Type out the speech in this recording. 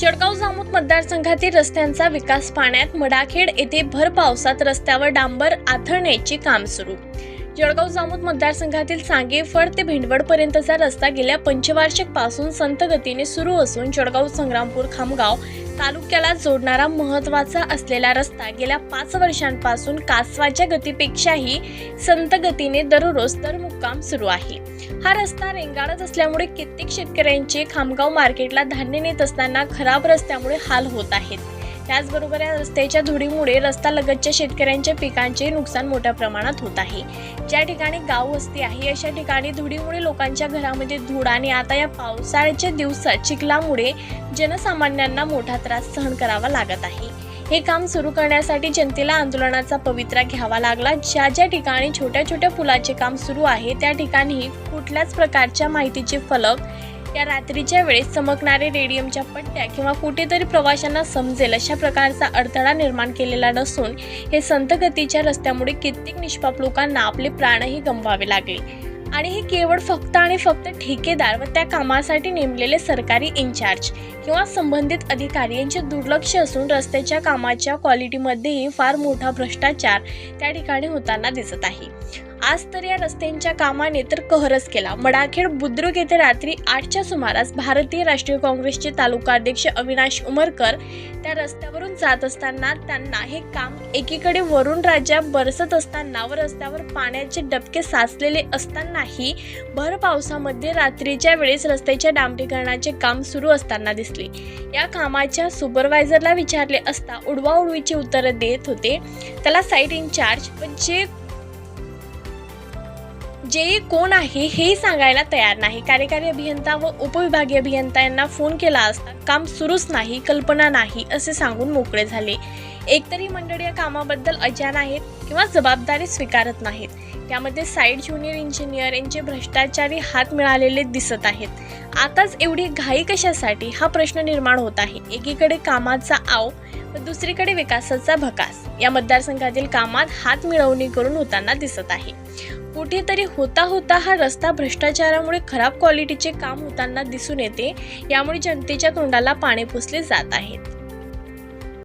जळगाव जामोद मतदारसंघातील रस्त्यांचा विकास पाण्यात मडाखेड येथे भर पावसात रस्त्यावर डांबर आथळण्याचे काम सुरू. जळगाव जामोद मतदारसंघातील सांगेफळ ते भिंडवडपर्यंतचा रस्ता गेल्या पंचवार्षिकपासून संत गतीने सुरू असून जळगाव संग्रामपूर खामगाव तालुक्याला जोडणारा महत्त्वाचा असलेला रस्ता गेल्या पाच वर्षांपासून कासवाच्या गतीपेक्षाही संत गतीने दररोज तर मुक्काम सुरू आहे. हा रस्ता रेंगाळत असल्यामुळे कित्येक शेतकऱ्यांचे खामगाव मार्केटला धान्य नेत असताना खराब रस्त्यामुळे हाल होत आहेत. त्याचबरोबर या रस्त्याच्या धुडीमुळे रस्ता लगतच्या शेतकऱ्यांच्या पिकांचे नुकसान मोठ्या प्रमाणात होत आहे. ज्या ठिकाणी गाव वस्ती आहे अशा ठिकाणी धुडीमुळे लोकांच्या घरामध्ये धूळ आणि आता या पावसाळ्याच्या दिवसात चिखलामुळे जनसामान्यांना मोठा त्रास सहन करावा लागत आहे. हे काम सुरू करण्यासाठी जनतेला आंदोलनाचा पवित्रा घ्यावा लागला. ज्या ज्या ठिकाणी छोट्या छोट्या पुलाचे काम सुरू आहे त्या ठिकाणी कुठल्याच प्रकारच्या माहितीचे फलक या रात्रीच्या वेळेस चमकणारे रेडियमच्या पट्ट्या किंवा कुठेतरी प्रवाशांना समजेल अशा प्रकारचा अडथळा निर्माण केलेला नसून हे संतगतीच्या रस्त्यामुळे कित्येक निष्पाप लोकांना आपले प्राणही गमवावे लागले. आणि हे केवळ फक्त आणि फक्त ठेकेदार व त्या कामासाठी नेमलेले सरकारी इन्चार्ज किंवा संबंधित अधिकारी यांचे दुर्लक्ष असून रस्त्याच्या कामाच्या क्वालिटीमध्येही फार मोठा भ्रष्टाचार त्या ठिकाणी होताना दिसत आहे. आज तर या रस्त्यांच्या कामाने तर कहरच केला. मडाखेड बुद्रुक येथे रात्री आठच्या सुमारास भारतीय राष्ट्रीय काँग्रेसचे तालुका अध्यक्ष अविनाश उमरकर त्या रस्त्यावरून जात असताना त्यांना हे काम एकीकडे वरुण राजा बरसत असताना व रस्त्यावर पाण्याचे डबके साचलेले असतानाही भर पावसामध्ये रात्रीच्या वेळेस रस्त्याच्या डांबरीकरणाचे काम सुरू असताना दिसले. या कामाच्या सुपरवायझरला विचारले असता उडवा उडवीची उत्तरं देत होते. त्याला साईट इन्चार्ज व जे जे कोण आहे हे सांगायला तयार नाही. कार्यकारी अभियंता व उपविभागीय अभियंता यांना फोन केला असता काम सुरूच नाही कल्पना नाही असे सांगून मोकळे झाले. एकतरी मंडळी या कामाबद्दल अजान आहेत किंवा जबाबदारी स्वीकारत नाहीत. त्यामध्ये साईड ज्युनियर इंजिनियर यांचे भ्रष्टाचारी हात मिळालेले दिसत आहेत. आताच एवढी घाई कशासाठी? हा प्रश्न निर्माण होत आहे. एकीकडे कामाचा आव व दुसरीकडे विकासाचा भकास. या मतदारसंघातील कामात हात मिळवणी करून होताना दिसत आहे. कुठेतरी होता होता हा रस्ता भ्रष्टाचारामुळे खराब क्वालिटीचे काम होताना दिसून येते. यामुळे जनतेच्या तोंडाला पाणी पुसले जात आहेत.